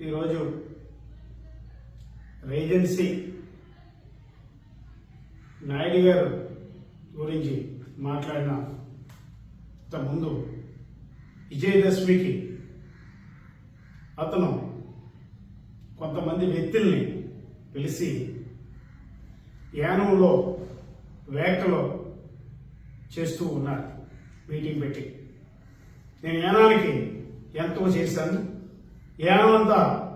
ఈరోజు రేజెన్సీ నాయుడు గారు గురించి మాట్లాడిన ముందు విజయదశమికి అతను కొంతమంది వ్యక్తుల్ని పిలిచి యానంలో వేకలో చేస్తూ ఉన్నారు. మీటింగ్ పెట్టి. నేను యానానికి ఎంతో చేశాను. యానం అంతా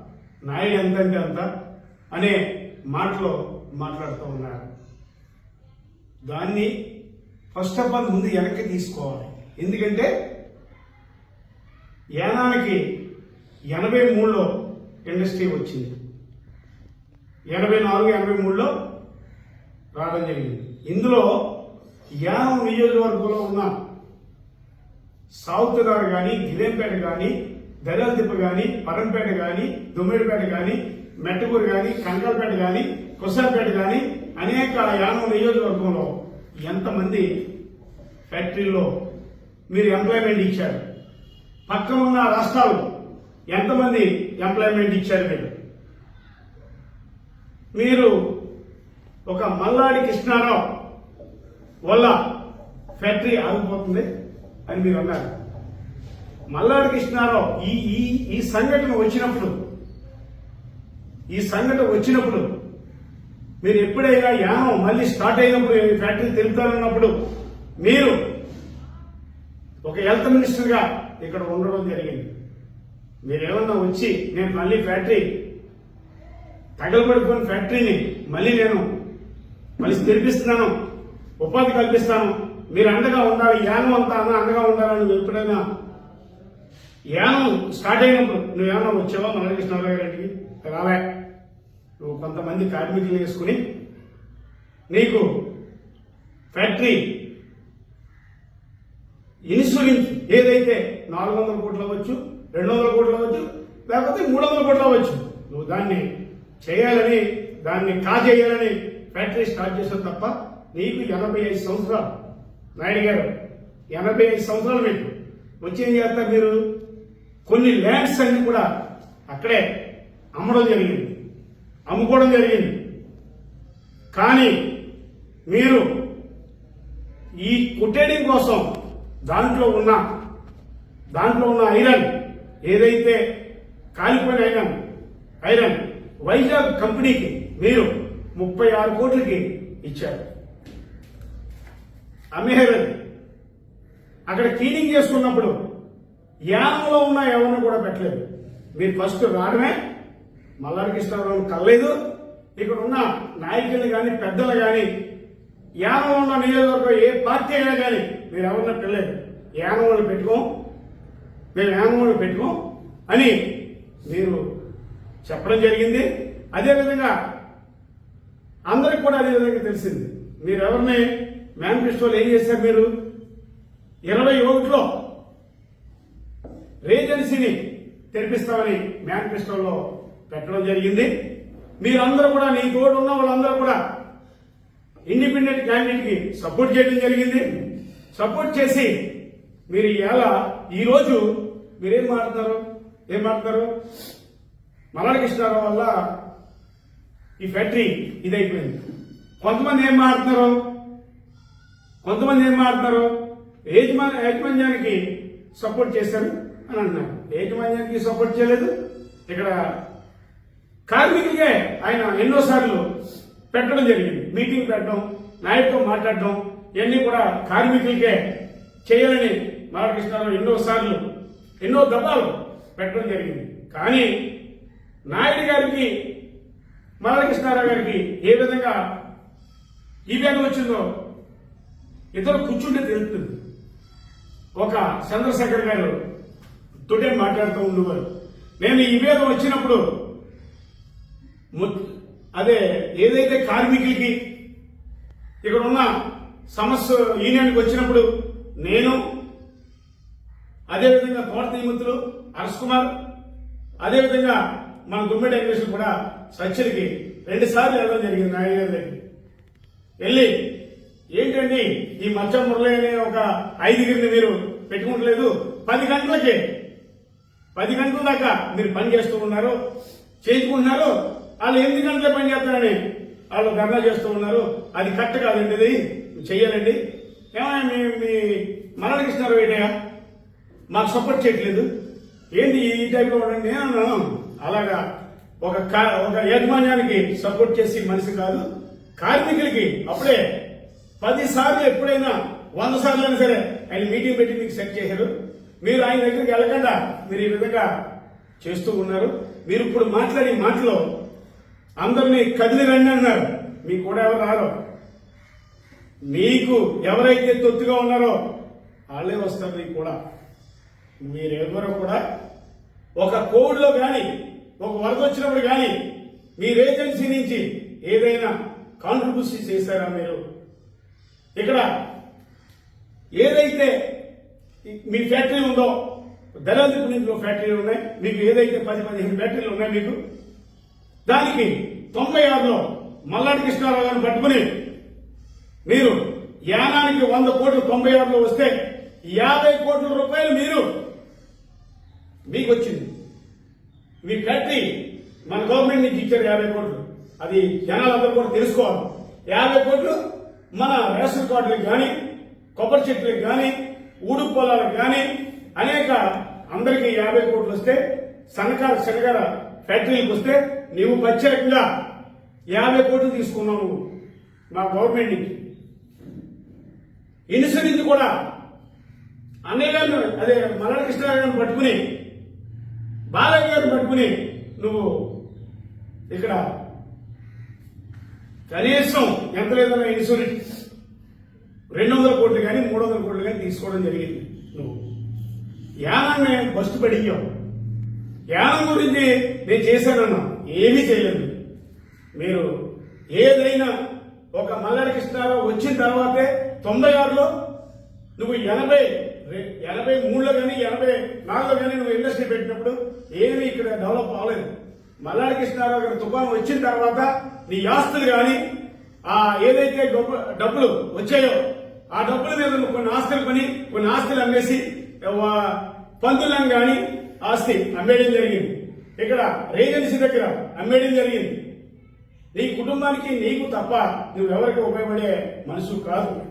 నాయుడు ఎంతంటే అంత అనే మాటలో మాట్లాడుతూ ఉన్నారు. దాన్ని ఫస్ట్ ఆఫ్ ఆల్ ముందు వెనక్కి తీసుకోవాలి. ఎందుకంటే యానానికి ఎనభై మూడులో ఇండస్ట్రీ వచ్చింది. ఎనభై నాలుగు ఎనభై మూడులో రావడం జరిగింది. ఇందులో యానం నియోజకవర్గంలో ఉన్న సౌత్ గారు కానీ గిరేంపేట కానీ దళాదిప్ప కానీ పరంపేట కానీ దుమ్మిడిపేట కానీ మెట్టగూరు కానీ కంకల్పేట కానీ కుసాపేట కానీ అనేక యానం నియోజకవర్గంలో ఎంతమంది ఫ్యాక్టరీల్లో మీరు ఎంప్లాయ్మెంట్ ఇచ్చారు? పక్కన ఉన్న రాష్ట్రాలు ఎంతమంది ఎంప్లాయ్మెంట్ ఇచ్చారు మీరు? మీరు ఒక మల్లాడి కృష్ణారావు వల్ల ఫ్యాక్టరీ ఆగిపోతుంది అని మీరు అన్నారు. మల్లాడి కృష్ణారావు ఈ ఈ ఈ సంఘటన వచ్చినప్పుడు ఈ సంఘటన వచ్చినప్పుడు మీరు ఎప్పుడైనా యానం మళ్ళీ స్టార్ట్ అయినప్పుడు ఫ్యాక్టరీ తెలుపుతానన్నప్పుడు మీరు ఒక హెల్త్ మినిస్టర్గా ఇక్కడ ఉండడం జరిగింది. మీరేమన్నా వచ్చి నేను మళ్ళీ ఫ్యాక్టరీ తగలబడిపోయిన ఫ్యాక్టరీని మళ్ళీ నేను మళ్ళీ తెరిపిస్తున్నాను ఉపాధి కల్పిస్తాను మీరు అండగా ఉండాలి యానం అంతా అన్న అండగా ఉండాలని ఎప్పుడైనా యానం స్టార్ట్ అయినప్పుడు నువ్వేమన్నా వచ్చావా మల్లకృష్ణరావు గారికి రాలే. నువ్వు కొంతమంది కార్మికులు వేసుకుని నీకు ఫ్యాక్టరీ ఇన్సులిన్ ఏదైతే నాలుగు వందల కోట్లు అవ్వచ్చు రెండు వందల కోట్లు అవ్వచ్చు లేకపోతే మూడు వందల కోట్లు అవ్వచ్చు నువ్వు దాన్ని చేయాలని దాన్ని కాజేయాలని ఫ్యాక్టరీ స్టార్ట్ చేసావు తప్ప నీకు ఎనభై ఐదు సంవత్సరాలు. నాయుడు గారు ఎనభై ఐదు సంవత్సరాలు మీకు. వచ్చి ఏం చేస్తారు మీరు? కొన్ని ల్యాండ్స్ అన్ని కూడా అక్కడే అమ్మడం జరిగింది. అమ్ముకోవడం జరిగింది. కానీ మీరు ఈ కుట్టేయడం కోసం దాంట్లో ఉన్న దాంట్లో ఉన్న ఐరన్ ఏదైతే కాలిపోయిన ఐరన్ ఐరన్ వైజాగ్ కంపెనీకి మీరు ముప్పై ఆరు కోట్లకి ఇచ్చారు. అమ్మేరని అక్కడ క్లీనింగ్ చేసుకున్నప్పుడు యానంలో ఉన్న ఎవరిని కూడా పెట్టలేదు. మీరు ఫస్ట్ రావడమే మల్లారి కృష్ణారావు కలలేదు ఇక్కడ ఉన్న నాయకులు కానీ పెద్దలు కానీ యానం ఉన్న నియోజకవర్గం ఏ పార్టీ అయినా కానీ మీరు ఎవరిని పెట్టలేదు. యానంలో పెట్టుకోం మేము యానంలో పెట్టుకోం అని మీరు చెప్పడం జరిగింది. అదేవిధంగా అందరికి కూడా అదే విధంగా తెలిసింది. మీరు ఎవరిని మేనిఫెస్టోలు ఏం చేశారు మీరు? ఇరవై ఒకటిలో రేజెన్సీని తెరిపిస్తామని మేనిఫెస్టోలో పెట్టడం జరిగింది. మీరందరూ కూడా నీ తోడు ఉన్న వాళ్ళందరూ కూడా ఇండిపెండెంట్ క్యాండిడేట్కి సపోర్ట్ చేయడం జరిగింది. సపోర్ట్ చేసి మీరు ఎలా ఈరోజు మీరేం మాట్లాడతారు? ఏం మాట్లాడతారు? మల్లాడి వల్ల ఈ ఫ్యాక్టరీ ఇదైపోయింది. కొంతమంది ఏం మాట్లాడుతున్నారు కొంతమంది ఏం మాట్లాడుతున్నారు యజమాన్ యాజమాన్యానికి సపోర్ట్ చేశారు అని అంటున్నారు యాజమాన్యానికి సపోర్ట్ చేయలేదు. ఇక్కడ కార్మికులకే ఆయన ఎన్నోసార్లు పెట్టడం జరిగింది. మీటింగ్ పెట్టడం నాయకుతో మాట్లాడడం ఇవన్నీ కూడా కార్మికులకే చేయాలని బాలకృష్ణారావు ఎన్నోసార్లు ఎన్నో దఫాలు పెట్టడం జరిగింది. కానీ నాయుడు గారికి బాలకృష్ణారావు గారికి ఏ విధంగా ఈ వేగం వచ్చిందో ఇద్దరు కూర్చుంటే తెలుస్తుంది. ఒక చంద్రశేఖర్ గారు తోటే మాట్లాడుతూ ఉండేవారు. నేను ఈ వేగం వచ్చినప్పుడు అదే ఏదైతే కార్మికులకి ఇక్కడ ఉన్న సమస్య యూనియన్కి వచ్చినప్పుడు నేను అదేవిధంగా తోట నియమితులు హర్ష్ కుమార్ అదేవిధంగా మన గుమ్మెడి వెంకటేశ్వర కూడా సత్యకి రెండు సార్లు వెళ్ళడం జరిగింది నాయుడు గారి వెళ్ళి ఏంటండి ఈ మధ్య మురళి అనే ఒక ఐదుగురిని మీరు పెట్టుకుంటలేదు. పది గంటలకి. పది గంటల దాకా మీరు పని చేస్తూ ఉన్నారు చేసుకుంటున్నారు వాళ్ళు ఎనిమిది గంటలే పని చేస్తారని వాళ్ళు ధర్నా చేస్తూ ఉన్నారు. అది కరెక్ట్ కాదండి ఇది. చెయ్యాలండి. ఏమైనా మీ మీ మరణకి ఇస్తున్నారు ఏంటయ్యా? మాకు సపోర్ట్ చేయట్లేదు. ఏంటి ఈ టైప్లో ఉండండి? అన్నాను. అలాగా. ఒక కా- ఒక యాజమాన్యానికి సపోర్ట్ చేసి మనిషి కాదు. కార్మికులకి అప్పుడే పది సార్లు ఎప్పుడైనా వంద సార్లు అయినా సరే ఆయన మీటింగ్ పెట్టి మీకు సెట్ చేశారు. మీరు ఆయన దగ్గరికి వెళ్ళకుండా మీరు ఈ విధంగా చేస్తూ ఉన్నారు. మీరు ఇప్పుడు మాట్లాడే మాటలో అందరినీ కదిలి రండి అన్నారు. మీకు కూడా ఎవరు రారు? మీకు ఎవరైతే తొత్తుగా ఉన్నారో వాళ్ళే వస్తారు మీకు కూడా. మీరెవరో కూడా ఒక కోడ్లో కానీ ఒక వరద వచ్చినప్పుడు కానీ మీరు ఏజెన్సీ నుంచి ఏదైనా కాంట్రిబ్యూషన్ చేశారా మీరు? ఇక్కడ ఏదైతే మీ ఫ్యాక్టరీ ఉందో దళాలకు నుంచి ఫ్యాక్టరీలు ఉన్నాయి. మీకు ఏదైతే పది పదిహేను ఫ్యాక్టరీలు ఉన్నాయి మీకు దానికి తొంభై ఆరులో మల్లాడి కృష్ణారావు గారిని పట్టుకుని మీరు యానానికి వంద కోట్లు తొంభై ఆరులో వస్తే యాభై కోట్ల రూపాయలు మీరు మీకు వచ్చింది మీ ఫ్యాక్టరీ మన గవర్నమెంట్ నుంచి ఇచ్చారు యాభై కోట్లు. అది జనాలందరూ కూడా తెలుసుకోవాలి. యాభై కోట్లు మన రేషన్ కార్డులకు కానీ కొబ్బరి చెట్లకు కానీ ఊడు పొలాలకు కానీ అనేక అందరికీ యాభై కోట్లు వస్తే సన్నకార శనగర ఫ్యాక్టరీలకు వస్తే నీవు ప్రత్యేకంగా యాభై కోట్లు తీసుకున్నావు మా గవర్నమెంట్ నుంచి. ఇన్సూరెన్స్ కూడా అన్నయ్య అదే మల్లాడి కృష్ణ పట్టుకుని బాలయ్య గారు పట్టుకుని నువ్వు ఇక్కడ కనీసం ఎంత లేదన్నా ఇన్సూరెన్స్ రెండు వందల కోట్లు కానీ మూడు వందల కోట్లు కానీ తీసుకోవడం జరిగింది. నువ్వు యానాన్ని బస్టు పడియ్యావు. యానం గురించి నేను చేశానన్నా ఏమీ చేయలేదు. మీరు ఏదైనా ఒక మల్లాడి కృష్ణారావు వచ్చిన తర్వాతే తొంభై ఆరులో నువ్వు ఎనభై ఎనభై మూడులో కానీ ఎనభై నాలుగులో కానీ నువ్వు ఇండస్ట్రీ పెట్టినప్పుడు ఏమీ ఇక్కడ డెవలప్ అవ్వలేదు. మల్లాడి కృష్ణారావు గారి తుఫాను వచ్చిన తర్వాత నీ ఆస్తులు కానీ ఆ ఏదైతే డబ్బులు వచ్చాయో ఆ డబ్బుల మీద కొన్ని ఆస్తులు కొని కొన్ని ఆస్తులు అమ్మేసి వా- పంతులను కానీ ఆస్తి అమ్మేయడం జరిగింది. ఇక్కడ రేజెన్సీ దగ్గర అమ్మేయడం జరిగింది. నీ కుటుంబానికి నీకు తప్ప నువ్వెవరికి ఉపయోగపడే మనసు కాదు.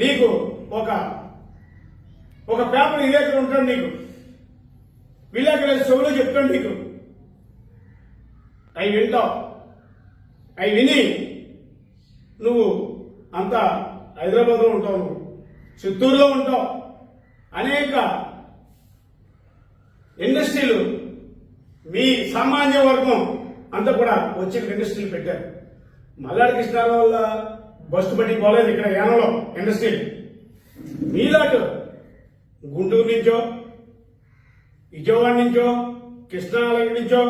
నీకు ఒక ఒక పేపర్ విలేకరు ఉంటాడు నీకు. విలేకరు చెవులో చెప్తాడు నీకు. అవి వింటావు. అవి విని నువ్వు అంతా హైదరాబాద్లో ఉంటావు చిత్తూరులో ఉంటావు. అనేక ఇండస్ట్రీలు మీ సామాన్య వర్గం అంతా కూడా వచ్చి ఇండస్ట్రీలు పెట్టారు. మల్లాడి కృష్ణారావు వల్ల బస్సు బట్టి పోలేదు ఇక్కడ యానంలో ఇండస్ట్రీ మీలాటు గుంటూరు నుంచో విజయవాడ నుంచో కృష్ణాలయం నుంచో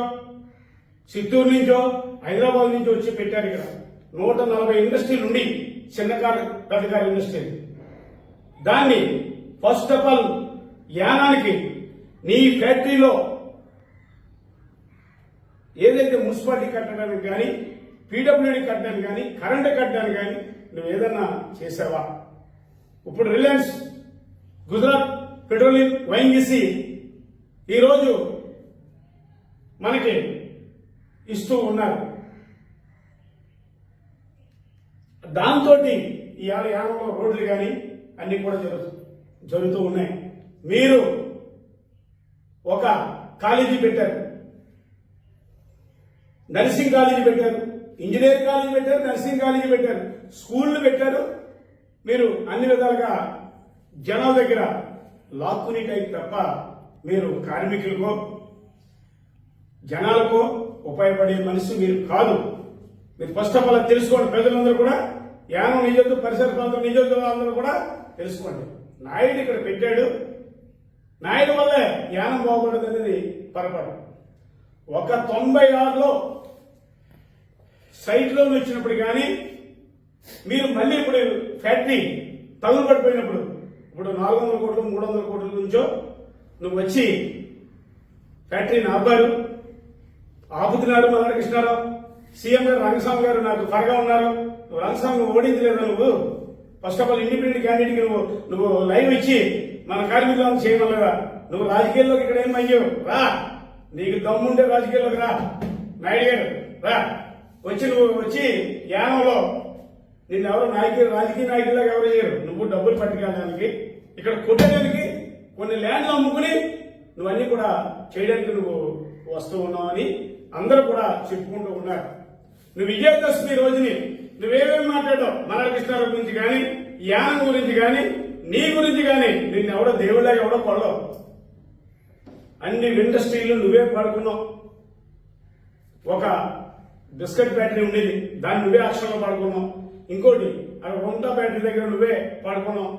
చిత్తూరు నుంచో హైదరాబాద్ నుంచో వచ్చి పెట్టారు ఇక్కడ. నూట నలభై ఇండస్ట్రీలు ఉండి చిన్నకారు పెద్దకారు ఇండస్ట్రీ దాన్ని ఫస్ట్ ఆఫ్ ఆల్ యానానికి నీ ఫ్యాక్టరీలో ఏదైతే మున్సిపాలిటీ కట్టడానికి కానీ పీడబ్ల్యూడీ కట్టడానికి కానీ కరెంటు కట్టడానికి కానీ నువ్వు ఏదన్నా చేసావా? ఇప్పుడు రిలయన్స్ గుజరాత్ పెట్రోలియం వైంగిసి ఈరోజు మనకి ఇస్తూ ఉన్నారు. దాంతో ఇవాళ యానంలో రోడ్లు కానీ అన్ని కూడా జరుగు జరుగుతూ ఉన్నాయి. మీరు ఒక కాలేజీ పెట్టారు. నర్సింగ్ కాలేజీ పెట్టారు. ఇంజనీర్ కాలేజీ పెట్టారు నర్సింగ్ కాలేజీ పెట్టారు. స్కూళ్ళు పెట్టారు. మీరు అన్ని విధాలుగా జనాల దగ్గర లాక్కుని టైప్ తప్ప మీరు కార్మికులకో జనాలకో ఉపయోగపడే మనిషి మీరు కాదు. మీరు ఫస్ట్ ఆఫ్ ఆల్ తెలుసుకోండి. ప్రజలందరూ కూడా యానం నిజోద్దు పరిసర ప్రాంతం నిజోద్దు అందరూ కూడా తెలుసుకోండి. నాయుడు ఇక్కడ పెట్టాడు. నాయుడు వల్లే యానం బాగుపడదు అనేది పొరపాటు. ఒక తొంభై ఆరులో సైట్లో వచ్చినప్పుడు కానీ మీరు మళ్ళీ ఇప్పుడు ఫ్యాక్టరీ తగులు పడిపోయినప్పుడు ఇప్పుడు నాలుగు వందల కోట్లు మూడు వందల కోట్ల నుంచో నువ్వు వచ్చి ఫ్యాక్టరీని ఆపారు. ఆపుతున్నాడు మల్లాడి కృష్ణారావు సీఎం గారు రంగస్వామి గారు నాకు త్వరగా ఉన్నారు. నువ్వు రంగస్వామి నువ్వు ఓడించలేదా నువ్వు. First of all independent candidate నువ్వు నువ్వు లైవ్ ఇచ్చి మన కార్మికులను చేయగలరా నువ్వు రాజకీయాల్లోకి ఇక్కడ ఏం అయ్యావు? రా. నీకు దమ్ముంటే రాజకీయాల్లోకి రా. నాయుడు గారు రా. వచ్చి నువ్వు వచ్చి యానంలో నిన్ను ఎవరు నాయకులు రాజకీయ నాయకులుగా ఎవరు చేయరు. నువ్వు డబ్బులు పట్టుకెళ్ళడానికి ఇక్కడ కొట్టడానికి కొన్ని ల్యాండ్లు అమ్ముకుని నువ్వన్నీ కూడా చేయడానికి నువ్వు వస్తూ ఉన్నావని అందరూ కూడా చెప్పుకుంటూ ఉన్నారు. నువ్వు విజయదశమి రోజుని నువ్వేమేమి మాట్లాడావు మరాకృష్ణారావు గురించి కానీ యానం గురించి కానీ నీ గురించి కానీ నిన్ను ఎవడో దేవుళ్ళగా ఎవడో కొడవు అన్ని ఇండస్ట్రీలు నువ్వే పాడుకున్నావు. ఒక బిస్కెట్ ఫ్యాక్టరీ ఉండేది దాన్ని నువ్వే అక్షరంలో పాడుకున్నావు. ఇంకోటి అక్కడ వంట ఫ్యాక్టరీ దగ్గర నువ్వే పాడుకున్నావు.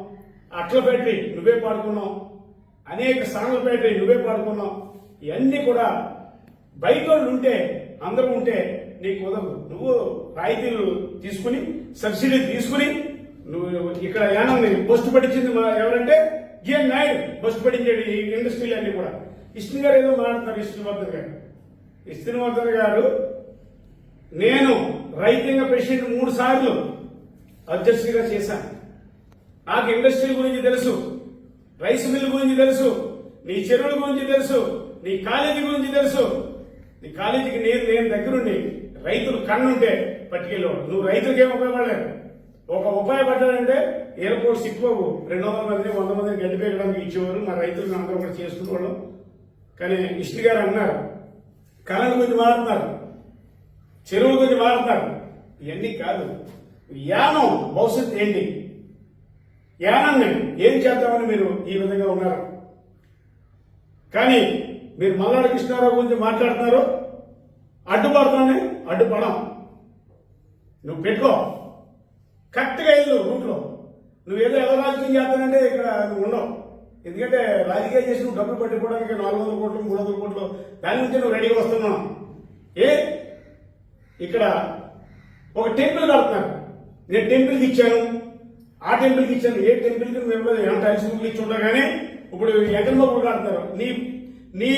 అట్ల ఫ్యాక్టరీ నువ్వే పాడుకున్నావు. అనేక సాంగ్ల ఫ్యాక్టరీ నువ్వే పాడుకున్నావు. ఇవన్నీ కూడా బయట వాళ్ళు ఉంటే అందరూ ఉంటే నీకు కుదరదు నువ్వు రాయితీలు తీసుకుని సబ్సిడీ తీసుకుని నువ్వు ఇక్కడ యానం పోస్ట్ పట్టించింది మా ఎవరంటే జిఎన్ నాయుడు. పోస్ట్ పట్టించాడు ఈ ఇండస్ట్రీలు అన్ని కూడా. ఇష్టం గారు ఏదో మాట్లాడుతున్నారు విష్ణువర్ధన్ గారు. విష్ణువర్ధన్ గారు నేను రైతాంగ ప్రెసిడెంట్ మూడు సార్లు అధ్యక్షుడిగా చేశాను. నాకు ఇండస్ట్రీ గురించి తెలుసు రైస్ మిల్ గురించి తెలుసు నీ చెరువుల గురించి తెలుసు నీ కాలేజీ గురించి తెలుసు నీ కాలేజీకి నేను నేను దగ్గరుండి రైతులు కన్నుంటే పట్టుకెళ్ళు. నువ్వు రైతులకు ఏం ఉపయోగపడలేదు. ఒక ఉపయోగపడ్డాడంటే ఎయిర్పోర్ట్ సిక్కుబాబు రెండు వందల మంది వంద మందిని గడిపేయడానికి ఇచ్చేవారు. మా రైతులు అందరూ కూడా చేసుకునేవాళ్ళం. కానీ విష్ణు గారు అన్నారు కళల గురించి మాట్లాడుతున్నారు చెరువుల గురించి వాడుతున్నారు ఇవన్నీ కాదు. యానం భవిష్యత్తు ఏంటి? యానాన్ని ఏం చేద్దామని మీరు ఈ విధంగా ఉన్నారు? కానీ మీరు మల్లాడి కృష్ణారావు గురించి మాట్లాడుతున్నారు? అడ్డుపడుతున్నానే అడ్డుపడం నువ్వు పెట్టుకో. కరెక్ట్గా వెళ్ళు రూట్లో. నువ్వేదో ఎలా రాజకీయం చేస్తానంటే ఇక్కడ నువ్వు ఉండవు. ఎందుకంటే రాజకీయం చేసి నువ్వు డబ్బులు పట్టుకోవడానికి నాలుగు వందల కోట్లు మూడు వందల కోట్లు దాని నుంచి నువ్వు రెడీగా వస్తున్నావు. ఏ? ఇక్కడ ఒక టెంపుల్ కడుతున్నారు. నేను టెంపుల్కి ఇచ్చాను. ఆ టెంపుల్కి ఇచ్చాను. ఏ టెంపుల్కి? మేము ఎంత టైల్స్ ఇచ్చి ఉండగానే ఇప్పుడు ఎగన్బాబు కడుతున్నారు. నీ నీ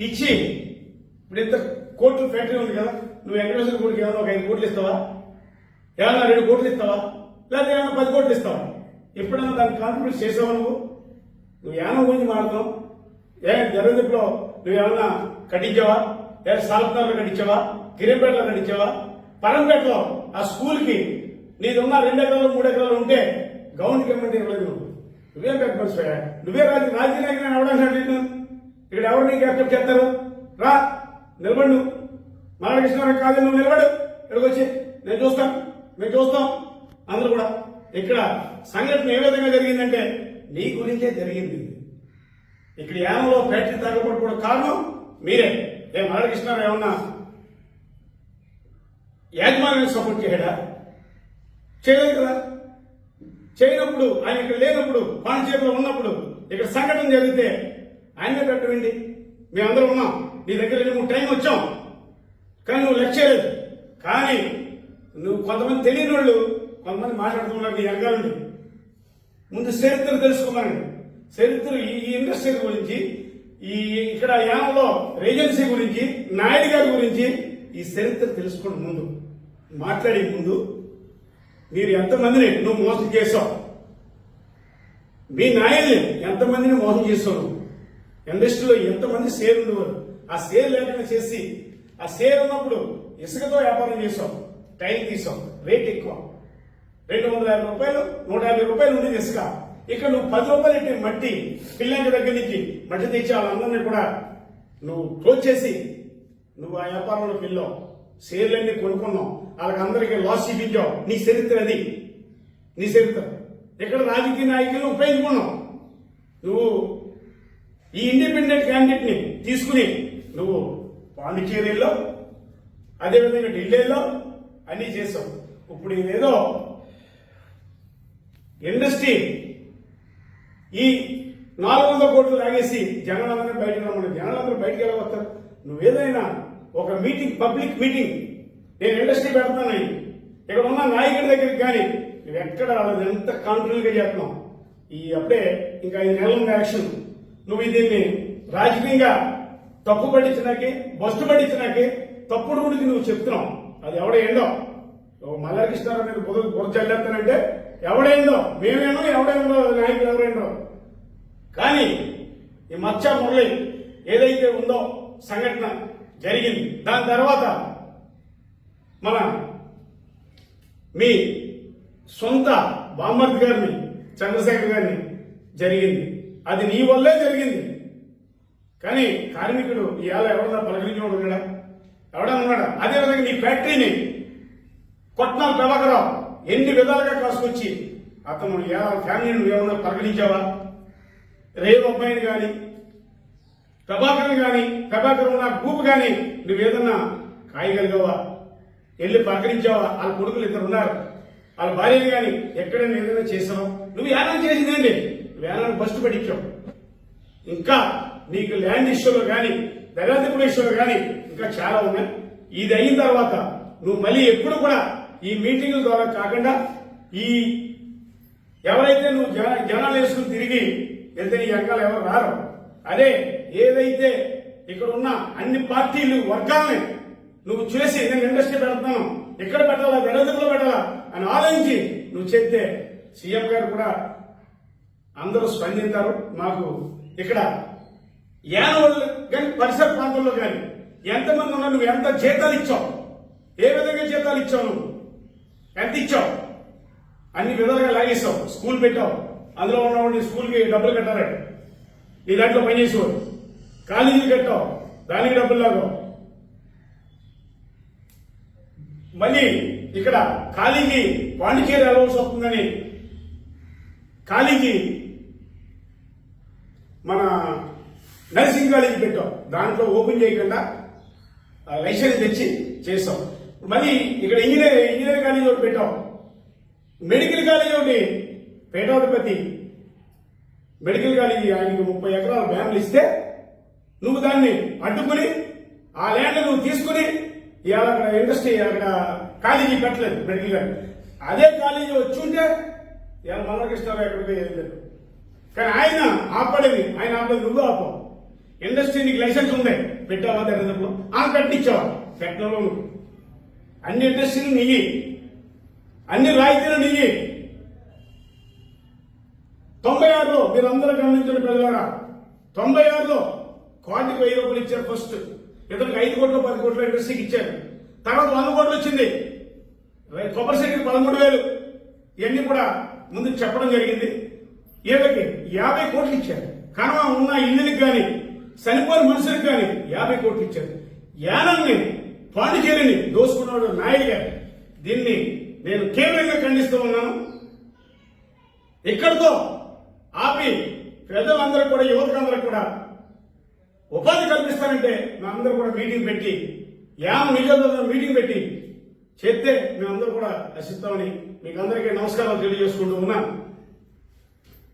ఇచ్చి ఇప్పుడు ఇంత కోట్లు ఫ్యాక్టరీ ఉంది కదా నువ్వు వెంకటేశ్వర గుడికి ఏమైనా ఒక ఐదు కోట్లు ఇస్తావా? ఏమన్నా రెండు కోట్లు ఇస్తావా? లేదా ఏమైనా పది కోట్లు ఇస్తావా? ఎప్పుడైనా దాన్ని కాంట్రిబ్యూట్ చేసావా నువ్వు? నువ్వు ఏమైనా గురించి మాట్లాడుతావు ఏ జరగదిలో నువ్వు ఏమన్నా కట్టించావా? ఏ సాల్పునగర్లో కట్టించావా? గిరిపేటలో కట్టించావా? పరంపేటలో ఆ స్కూల్కి నీదున్న ఉన్న రెండు ఎకరాలు మూడు ఎకరాలు ఉంటే గవర్నమెంట్ ఇవ్వమంటే ఇవ్వలేదు నువ్వు. నువ్వేం పెట్టమనిపోయా నువ్వే రాజు రాజకీయ నాయకులు అవడానికి ఇక్కడ ఎవరు నీకు యాక్సెప్ట్ చేస్తారు? రా నిలబడు. నువ్వు కాదు నువ్వు నిలబడు. ఇక్కడికి వచ్చి నేను చూస్తాను మేము చూస్తాం. అందరూ కూడా. ఇక్కడ సంఘటన ఏ విధంగా జరిగిందంటే నీ గురించే జరిగింది. ఇక్కడ యానంలో ఫ్యాక్టరీ కూడా కారణం మీరే. ఏ మాలకృష్ణారావు ఏమన్నా యాజమాన్యాన్ని సపోర్ట్ చేయడా? చేయలేదు కదా. చేయనప్పుడు ఆయన ఇక్కడ లేనప్పుడు పాండిచేరిలో ఉన్నప్పుడు ఇక్కడ సంఘటన జరిగితే ఆయనే పెట్టండి మేమందరం ఉన్నాం. నీ దగ్గర నువ్వు టైం వచ్చాం కానీ నువ్వు లెక్క కానీ నువ్వు కొంతమంది తెలియని వాళ్ళు కొంతమంది మాట్లాడుతున్నారు నీ వెనకాలండి. ముందు చరిత్ర తెలుసుకోమనండి. చరిత్ర ఈ ఇండస్ట్రీ గురించి ఈ ఇక్కడ యానంలో రేజెన్సీ గురించి నాయుడు గారి గురించి ఈ చరిత్ర తెలుసుకోండి ముందు. మాట్లాడే ముందు మీరు ఎంతమందిని నువ్వు మోసం చేసావు మీ నాయల్ని ఎంతమందిని మోసం చేసావు నువ్వు ఇండస్ట్రీలో ఎంతమంది షేర్ ఉండేవారు? ఆ షేర్ లేకుండా చేసి ఆ షేర్ ఉన్నప్పుడు ఇసుకతో వ్యాపారం చేసాం టైం తీసాం రేట్ ఎక్కువ. రెండు వందల యాభై రూపాయలు నూట యాభై రూపాయలు ఉండేది ఇసుక. ఇక్కడ నువ్వు పది రూపాయలు ఎట్టి మట్టి పిల్లల దగ్గర నుంచి మట్టి తెచ్చి వాళ్ళందరినీ కూడా నువ్వు క్లోజ్ చేసి నువ్వు ఆ వ్యాపారంలోకి వెళ్ళావు. షేర్లన్నీ కొనుక్కున్నావు. వాళ్ళకందరికీ లాస్ చూపించావు. నీ చరిత్ర అది. నీ చరిత్ర. ఇక్కడ రాజకీయ నాయకులను ఉపయోగించుకున్నావు? నువ్వు ఈ ఇండిపెండెంట్ క్యాండిడేట్ని తీసుకుని నువ్వు పాండిచేరిలో అదేవిధంగా ఢిల్లీలో అన్ని చేసావు. ఇప్పుడు ఇదేదో ఇండస్ట్రీ ఈ నాలుగు వందల కోట్లు లాగేసి జనాలందరూ బయటకు రమ్మని జనాలందరూ బయటకు వెళ్ళవస్తారు నువ్వేదైనా ఒక మీటింగ్ పబ్లిక్ మీటింగ్ నేను ఇండస్ట్రీ పెడతానని ఇక్కడ ఉన్న నాయకుడి దగ్గరికి కానీ నువ్వు ఎక్కడ రాలేదు ఎంత కాన్ఫిడెంట్గా చేస్తున్నావు? ఈ అప్పుడే ఇంకా ఐదు నెలల యాక్షన్ నువ్వు దీన్ని రాజకీయంగా తప్పు పట్టించినాకే బస్టు పట్టించినాకే తప్పుడు గుడికి నువ్వు చెప్తున్నావు. అది ఎవడేందో మల్లాకృష్ణారావు నేను బుధ బుధ చల్లేస్తానంటే ఎవడైందో? మేమేనో? ఎవడైందో? నాయకులు ఎవరైందో? కానీ ఈ మచ్చ మురళి ఏదైతే ఉందో సంఘటన జరిగింది దాని తర్వాత మన మీ సొంత బామ్మర్తి గారిని చంద్రశేఖర్ గారిని జరిగింది. అది నీ వల్లే జరిగింది. కానీ కార్మికుడు ఇవాళ ఎవరన్నా పలకరించినోడు ఉన్నాడా ఎవడన్నా ఉన్నాడా అదేవిధంగా నీ ఫ్యాక్టరీని కొట్నాలు ప్రభాకరావు ఎన్ని విధాలుగా కాసుకొచ్చి అతను ఇవాళ ఫ్యామిలీని నువ్వు ఏమన్నా పలకరించావా? రేవు అబ్బాయిని కానీ ప్రభాకరం కానీ ప్రభాకరం ఉన్న గ్రూప్ కానీ నువ్వేదన్నా కాయగలిగావా? వెళ్ళి పలకరించావా? వాళ్ళ కొడుకులు ఇద్దరు ఉన్నారు. వాళ్ళ భార్యని కానీ ఎక్కడైనా ఏదైనా చేసావా? నువ్వు ఏదైనా చేసిందేంటి? నువ్వు యానాన్ని ఫస్ట్ ఇంకా నీకు ల్యాండ్ ఇష్యూలో కానీ దళాధిపుల ఇష్యూలో కానీ ఇంకా చాలా ఉన్నాయి. ఇది అయిన తర్వాత నువ్వు మళ్ళీ ఎప్పుడు కూడా ఈ మీటింగుల ద్వారా కాకుండా ఈ ఎవరైతే నువ్వు జన జనాలు వేసుకుని తిరిగి వెళ్తే నీ అంకాలు ఎవరు రారు. అదే ఏదైతే ఇక్కడ ఉన్న అన్ని పార్టీలు వర్గాలని నువ్వు చేసి నేను ఇండస్ట్రీ పెడతాను ఎక్కడ పెట్టాలా దళితుల్లో పెట్టాలా అని ఆలోచించి నువ్వు చెప్తే సీఎం గారు కూడా అందరూ స్పందించారు. మాకు ఇక్కడ యానవల్ కానీ పరిసర ప్రాంతంలో కానీ ఎంతమంది ఉన్నా నువ్వు? ఎంత జీతాలు ఇచ్చావు? ఏ విధంగా జీతాలు ఇచ్చావు నువ్వు? ఎంత ఇచ్చావు? అన్ని విధాలుగా లాగేసావు స్కూల్ పెట్టావు. అందులో ఉన్నవాడిని స్కూల్కి డబ్బులు కట్టారట నీ దాంట్లో పనిచేసేవాడు కాలేజీలు కట్టావు. దానికి డబ్బులు లాగావు. మళ్ళీ ఇక్కడ ఖాళీకి పాండిచేరి వెళ్ళవలసి వస్తుందని ఖాళీకి మన నర్సింగ్ కాలేజీ పెట్టాం? దాంట్లో ఓపెన్ చేయకుండా లైసెన్స్ తెచ్చి చేస్తాం. మళ్ళీ ఇక్కడ ఇంజనీర్ ఇంజనీర్ కాలేజీ ఒకటి పెట్టాం. మెడికల్ కాలేజీ ఒకటి పేటాధిపతి. మెడికల్ కాలేజీ ఆయనకి ముప్పై ఎకరాల బ్యాంకులు ఇస్తే నువ్వు దాన్ని అడ్డుకుని ఆ ల్యాండ్ నువ్వు తీసుకుని ఇవాళ అక్కడ ఇండస్ట్రీ అక్కడ కాలేజీ పెట్టలేదు మెడికల్ కాలేజీ. అదే కాలేజీ వచ్చి ఉంటే ఇవాళ మల్లకృష్ణారావు ఎక్కడికి వెళ్ళలేదు కానీ ఆయన ఆపడేది ఆయన ఆపడేది నువ్వు ఆపవు ఇండస్ట్రీ నీకు లైసెన్స్ ఉండే పెట్టావా తెరదప్పుడు ఆ కట్టించావా పెట్టడంలో అన్ని ఇండస్ట్రీలు నీయి. అన్ని రాయితీలు నీయి. తొంభై ఆరులో మీరు అందరూ గమనించండి ప్రజలారా తొంభై ఆరులో కోటికి వెయ్యి రూపాయలు ఇచ్చారు ఫస్ట్ ఇతనికి ఐదు కోట్లు పది కోట్ల ఇండస్ట్రీకి ఇచ్చారు. తర్వాత వంద కోట్లు వచ్చింది. కొబ్బరి సెక్కి పదమూడు వేలు. ఇవన్నీ కూడా ముందు చెప్పడం జరిగింది. వీళ్ళకి యాభై కోట్లు ఇచ్చారు. కనవ ఉన్న ఇల్లుకి కానీ చనిపోయిన మనుషులకు కానీ యాభై కోట్లు ఇచ్చారు. యానాన్ని పాండిచేరిని దోసుకున్నాడు నాయుడు గారు. దీన్ని నేను తీవ్రంగా ఖండిస్తూ ఉన్నాను. ఇక్కడితో ఆపి ప్రజలందరూ కూడా యువకులందరూ కూడా ఉపాధి కల్పిస్తానంటే మేమందరూ కూడా మీటింగ్ పెట్టి యామ నియోజకవర్గం మీటింగ్ పెట్టి చేస్తే మేమందరూ కూడా నశిస్తామని మీకు అందరికీ నమస్కారాలు తెలియజేసుకుంటూ ఉన్నాను.